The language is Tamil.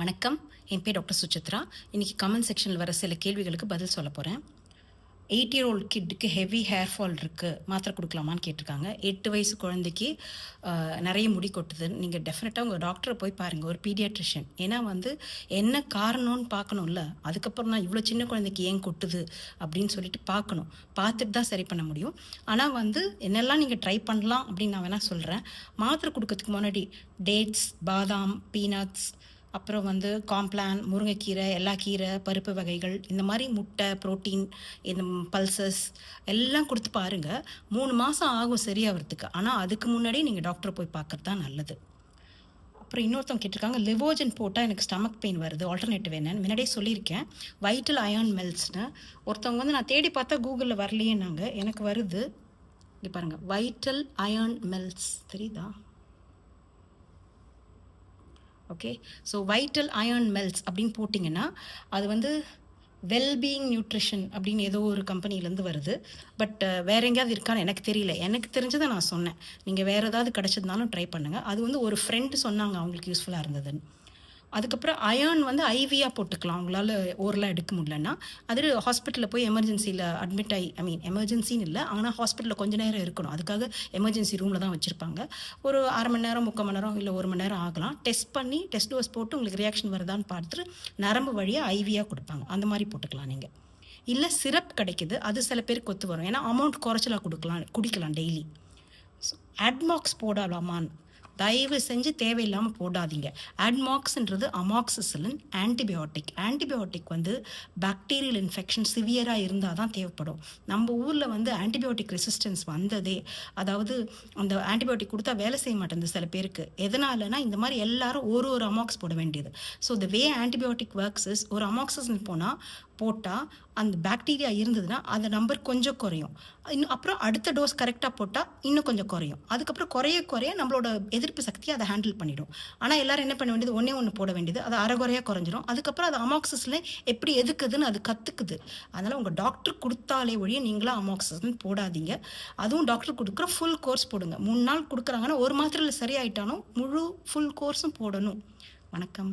வணக்கம். என் பேர் டாக்டர் சுச்சித்ரா இன்றைக்கி கமெண்ட் செக்ஷனில் வர சில கேள்விகளுக்கு பதில் சொல்ல போகிறேன் எயிட் இயர் ஓல்டு கிட்டுக்கு ஹெவி ஹேர் ஃபால் இருக்குது மாத்திரை கொடுக்கலாமான்னு கேட்டிருக்காங்க. எட்டு வயசு குழந்தைக்கு நிறைய முடி கொட்டுது. நீங்கள் டெஃபினட்டாக உங்கள் டாக்டரை போய் பாருங்கள் ஒரு பீடியாட்ரிஷியன் ஏன்னா வந்து என்ன காரணம்னு பார்க்கணும்ல? அதுக்கப்புறம் நான் இவ்வளோ சின்ன குழந்தைக்கு ஏன் கொட்டுது? அப்படின்னு சொல்லிட்டு பார்க்கணும். பார்த்துட்டு தான் சரி பண்ண முடியும். ஆனால் வந்து என்னெல்லாம் நீங்கள் ட்ரை பண்ணலாம் அப்படின்னு நான் வேணால் சொல்கிறேன் மாத்திரை கொடுக்கறதுக்கு முன்னாடி டேட்ஸ் பாதாம் பீனட்ஸ் அப்புறம் வந்து காம்ப்ளான் முருங்கைக்கீரை எல்லா கீரை பருப்பு வகைகள் இந்த மாதிரி முட்டை புரோட்டீன் இந்த பல்சஸ் எல்லாம் கொடுத்து பாருங்கள் மூணு மாதம் ஆகும் சரியாகிறதுக்கு ஆனால் அதுக்கு முன்னாடி நீங்கள் டாக்டரை போய் பார்க்குறது தான் நல்லது. அப்புறம் இன்னொருத்தவங்க கேட்டிருக்காங்க லிவோஜன் போட்டால் எனக்கு ஸ்டமக் பெயின் வருது ஆல்டர்னேட்டிவ் என்னன்னு. முன்னாடியே சொல்லியிருக்கேன் வைட்டல் அயான் மெல்ஸ்னு ஒருத்தவங்க வந்து நான் தேடி பார்த்தா கூகுளில் வரலையேன்னாங்க எனக்கு வருது. இங்கே பாருங்கள் வைட்டல் அயான் மெல்ஸ் தெரியுதா? ஓகே ஸோ வைட்டல் அயன் மெல்ஸ் அப்படின்னு போட்டிங்கன்னா அது வந்து வெல்பீயிங் நியூட்ரிஷன் அப்படின்னு ஏதோ ஒரு கம்பெனிலேருந்து வருது. பட் வேற எங்கேயாவது இருக்கான்னு எனக்கு தெரியல. எனக்கு தெரிஞ்சதை நான் சொன்னேன். நீங்கள் வேறு ஏதாவது கிடச்சதுனாலும் ட்ரை பண்ணுங்கள் அது வந்து ஒரு ஃப்ரெண்டு சொன்னாங்க அவங்களுக்கு யூஸ்ஃபுல்லாக இருந்ததுன்னு. அதுக்கப்புறம் அயான் வந்து ஐவியாக போட்டுக்கலாம். அவங்களால ஓரெலாம் எடுக்க முடியலன்னா அது ஹாஸ்பிட்டலில் போய் எமர்ஜென்சியில் அட்மிட் ஆகி ஐ மீன் எமர்ஜென்சின்னு இல்லை ஆனால் ஹாஸ்பிட்டலில் கொஞ்ச நேரம் இருக்கணும். அதுக்காக எமர்ஜென்சி ரூமில் தான் வச்சுருப்பாங்க. ஒரு அரை மணி நேரம் முக்கால் மணி நேரம் இல்லை ஒரு மணி நேரம் ஆகலாம். டெஸ்ட் பண்ணி டெஸ்ட் டோஸ் போட்டு உங்களுக்கு ரியாக்ஷன் வருதான்னு பார்த்துட்டு நரம்பு வழியாக ஐவியாக கொடுப்பாங்க. அந்த மாதிரி போட்டுக்கலாம் நீங்கள் இல்லை சிரப் கிடைக்குது அது சில பேருக்கு ஒத்து வரும். ஏன்னா அமௌண்ட் குறைச்சலாக கொடுக்கலாம் குடிக்கலாம் டெய்லி அட்மாக்ஸ் போடலாமான்னு. தயவு செஞ்சு தேவையில்லாமல் போடாதீங்க. அட்மாக்ஸ்ன்றது அமாக்சிசிலின் ஆன்டிபயோட்டிக் ஆன்டிபயோட்டிக் வந்து பாக்டீரியல் இன்ஃபெக்ஷன் சிவியராக இருந்தால் தான் தேவைப்படும். நம்ம ஊரில் வந்து ஆன்டிபயோட்டிக் ரெசிஸ்டன்ஸ் வந்ததே அதாவது அந்த ஆன்டிபயோட்டிக் கொடுத்தா வேலை செய்ய மாட்டேங்குது சில பேருக்கு. எதனாலனா இந்த மாதிரி எல்லாரும் ஒரு ஒரு அமாக்ஸ் போட வேண்டியது. So the way antibiotic works is ஒரு அமாக்சிசன் போனால் போட்டால் அந்த பாக்டீரியா இருந்ததுன்னா அந்த நம்பர் கொஞ்சம் குறையும். இன்னும் அப்புறம் அடுத்த டோஸ் கரெக்டாக போட்டால் இன்னும் கொஞ்சம் குறையும். அதுக்கப்புறம் குறைய குறைய நம்மளோட எதிர்ப்பு சக்தி அதை ஹேண்டில் பண்ணிடும். ஆனால் எல்லாரும் என்ன பண்ண வேண்டியது? ஒன்றே ஒன்று போட வேண்டியது. அது அரைகுறையாக குறைஞ்சிரும். அதுக்கப்புறம் அது அமாக்சிஸில் எப்படி எதுக்குதுன்னு அது கற்றுக்குது அதனால் உங்கள் டாக்டர் கொடுத்தாலே ஒழிய நீங்களாம் அமாக்சிசன் போடாதீங்க. அதுவும் டாக்டர் கொடுக்குற ஃபுல் கோர்ஸ் போடுங்க. மூணு நாள் கொடுக்குறாங்கன்னா ஒரு மாத்திரையில் சரியாயிட்டாலும் முழு ஃபுல் கோர்ஸும் போடணும். வணக்கம்.